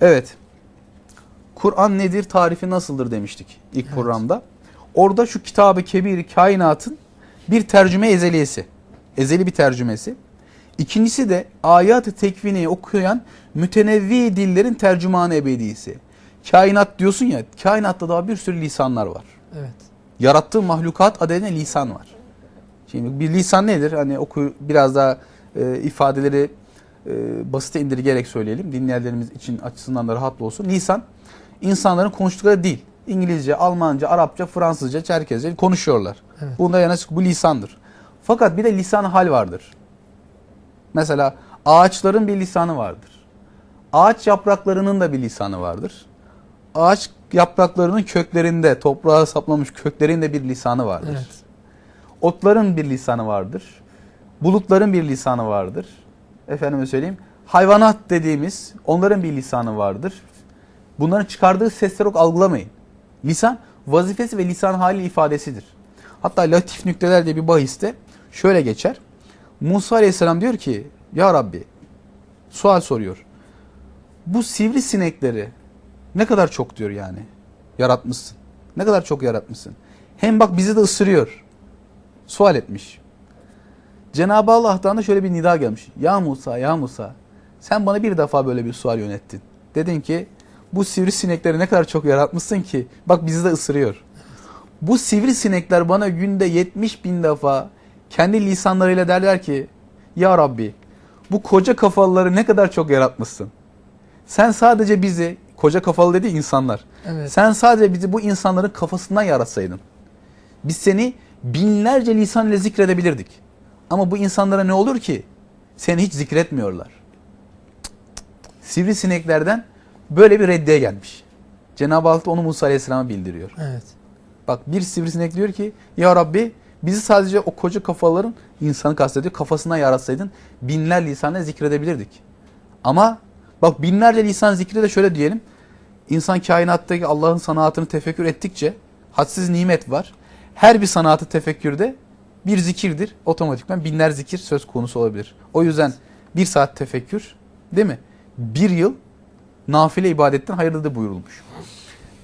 Evet. Kur'an nedir, tarifi nasıldır demiştik ilk Evet. programda. Orada şu kitabı kebir kainatın bir tercüme ezeliyesi. Ezeli bir tercümesi. İkincisi de ayat-ı tekvini okuyan mütenevvi dillerin tercümanı ebedisi. Kainat diyorsun ya, kainatta daha bir sürü lisanlar var. Evet. Yarattığı mahlukat adedine lisan var. Şimdi bir lisan nedir? Hani oku biraz daha e, ifadeleri e, basite indirgerek söyleyelim. Dinleyenlerimiz için açısından da rahatlı olsun. Lisan insanların konuştukları dil. İngilizce, Almanca, Arapça, Fransızca, Çerkezce konuşuyorlar. Evet. Bunda yanaşık bu lisandır. Fakat bir de lisan hal vardır. Mesela ağaçların bir lisanı vardır. Ağaç yapraklarının da bir lisanı vardır. Ağaç yapraklarının köklerinde, toprağa saplamış köklerinde bir lisanı vardır. Evet. Otların bir lisanı vardır. Bulutların bir lisanı vardır. Efendime söyleyeyim. Hayvanat dediğimiz onların bir lisanı vardır. Bunların çıkardığı sesleri ok algılamayın. Lisan vazifesi ve lisan hali ifadesidir. Hatta latif nükteler diye bir bahiste şöyle geçer. Musa Aleyhisselam diyor ki Ya Rabbi sual soruyor. Bu sivrisinekleri ne kadar çok diyor yani yaratmışsın. Ne kadar çok yaratmışsın. Hem bak bizi de ısırıyor. Sual etmiş. Cenab-ı Allah'tan da şöyle bir nida gelmiş. Ya Musa, ya Musa sen bana bir defa böyle bir sual yönettin. Dedin ki bu sivrisinekleri ne kadar çok yaratmışsın ki bak bizi de ısırıyor. Bu sivrisinekler bana günde 70 bin defa kendi lisanlarıyla derler ki Ya Rabbi bu koca kafalıları ne kadar çok yaratmışsın. Sen sadece bizi koca kafalı dedi insanlar. Evet. Sen sadece bizi bu insanların kafasından yaratsaydın. Biz seni binlerce lisan ile zikredebilirdik. Ama bu insanlara ne olur ki? Seni hiç zikretmiyorlar. Sivrisineklerden böyle bir reddiye gelmiş. Cenab-ı Hak da onu Musa Aleyhisselam'a bildiriyor. Evet. Bak bir sivrisinek diyor ki Ya Rabbi bizi sadece o koca kafaların insanı kastediyor kafasından yaratsaydın binler lisanla zikredebilirdik. Ama bak binlerce lisan zikri de şöyle diyelim. İnsan kainattaki Allah'ın sanatını tefekkür ettikçe hadsiz nimet var. Her bir sanatı tefekkürde bir zikirdir. Otomatikman binler zikir söz konusu olabilir. O yüzden bir saat tefekkür değil mi? Bir yıl nafile ibadetten hayırlıdır buyurulmuş.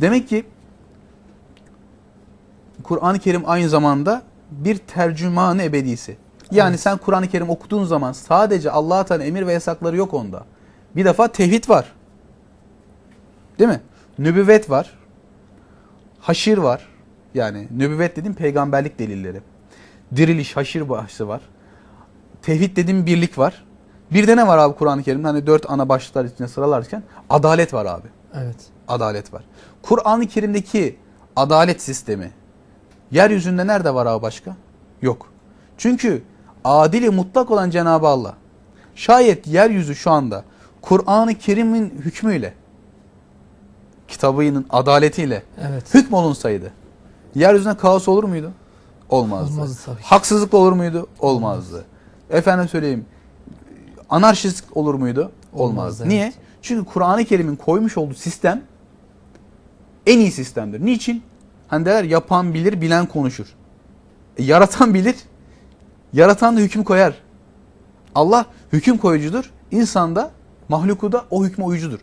Demek ki Kur'an-ı Kerim aynı zamanda bir tercümanı ebedisi. Yani Evet. sen Kur'an-ı Kerim okuduğun zaman sadece Allah'a Teala emir ve yasakları yok onda. Bir defa tevhid var. Değil mi? Nübüvvet var. Haşir var. Yani nübüvvet dediğim peygamberlik delilleri. Diriliş, haşir bahsi var. Tevhid dediğim birlik var. Bir de ne var abi Kur'an-ı Kerim'de? Hani dört ana başlıklar içinde sıralarken adalet var abi Evet. adalet var. Kur'an-ı Kerim'deki adalet sistemi yeryüzünde nerede var abi başka? Yok. Çünkü adili mutlak olan Cenab-ı Allah şayet yeryüzü şu anda Kur'an-ı Kerim'in hükmüyle kitabının adaletiyle Evet. hükmolunsaydı yeryüzüne kaos olur muydu? Olmazdı. Olmazdı tabii. Haksızlık olur muydu? Olmazdı. Efendim söyleyeyim anarşist olur muydu? Olmazdı. Olmazdı, evet. Niye? Çünkü Kur'an-ı Kerim'in koymuş olduğu sistem en iyi sistemdir. Niçin? Hani derler yapan bilir, bilen konuşur. E, yaratan bilir, yaratan da hüküm koyar. Allah hüküm koyucudur. İnsan da mahluku da o hükme uyucudur.